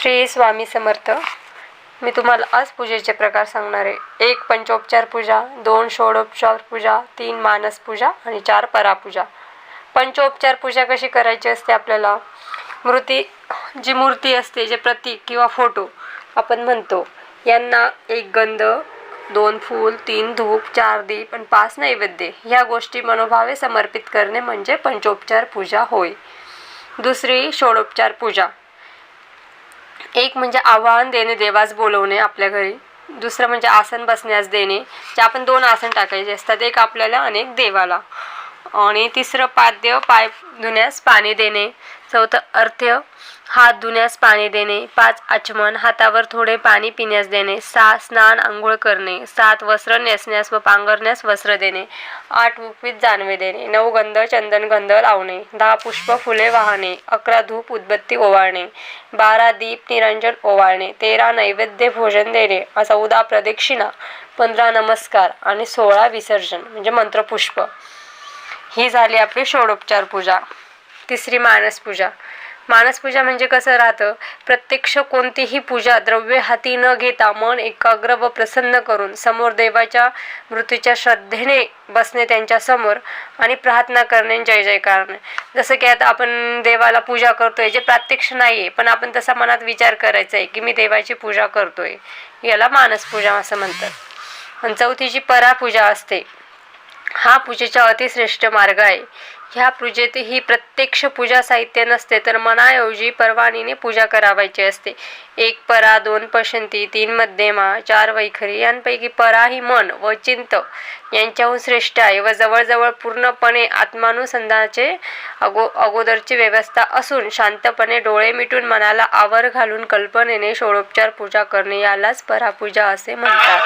श्री स्वामी समर्थ. मी तुम्हाला आज पूजेचे प्रकार सांगणार आहे. एक पंचोपचार पूजा दोन षोडोपचार पूजा तीन मानस पूजा आणि चार परापूजा पंचोपचार पूजा कशी करायची असते आपल्याला? मूर्ती जी मूर्ती असते जे प्रतीक किंवा फोटो आपण म्हणतो यांना एक गंध दोन फूल तीन धूप चार दीप आणि पाच नैवेद्य ह्या गोष्टी मनोभावे समर्पित करणे म्हणजे पंचोपचार पूजा होय. दुसरी षोडोपचार पूजा. एक म्हणजे आवाहन देणे देवास बोलवणे आपल्या घरी. दुसरं म्हणजे आसन बसण्यास देणे जे आपण दोन आसन टाकायचे असतात एक आपल्याला आणि एक देवाला. आणि तिसरं पाद्य पाय धुण्यास पाणी देणे. चौथं अर्थ हात धुण्यास पाणी देणे. पाच आचमन हातावर थोडे पाणी पिण्यास देणे. सहा स्नान आंघोळ करणे. सात वस्त्र नेसण्यास व पांघरण्यास वस्त्र देणे. आठ उपवीत जानवे देणे. नऊ गंध चंदन गंध लावणे. दहा पुष्प फुले वाहणे. अकरा धूप उदबत्ती ओवाळणे. बारा दीप निरंजन ओवाळणे. तेरा नैवेद्य भोजन देणे. चौदा प्रदक्षिणा. पंधरा नमस्कार आणि सोळा विसर्जन. म्हणजे मंत्रपुष्प ही झाली आपली षोडोपचार पूजा. तिसरी मानस पूजा. मानस पूजा म्हणजे कसं राहतं? प्रत्यक्ष कोणतीही पूजा द्रव्य हाती न घेता मन एकाग्र व प्रसन्न करून समोर देवाच्या मृत्यूच्या श्रद्धेने बसणे त्यांच्यासमोर आणि प्रार्थना करणे जय कारण जसं की आता आपण देवाला पूजा करतोय जे प्रात्यक्ष नाही आहे पण आपण तसा मनात विचार करायचा आहे की मी देवाची पूजा करतोय. याला मानस पूजा असं म्हणतात. आणि चौथीची परापूजा असते. हा पूजेचा अतिश्रेष्ठ मार्ग आहे. ह्या पूजेत ही प्रत्यक्ष पूजा साहित्य नसते तर मनाऐवजी परवानीने पूजा करावायची असते. एक परा दोन पशंती तीन मध्यमा चार वैखरी यांपैकी परा ही मन व चिंत यांच्याहून श्रेष्ठ आहे व जवळजवळ पूर्णपणे आत्मानुसंधानाचे अगो अगोदरची व्यवस्था असून शांतपणे डोळे मिटून मनाला आवर घालून कल्पनेने षोडोपचार पूजा करणे यालाच परापूजा असे म्हणतात.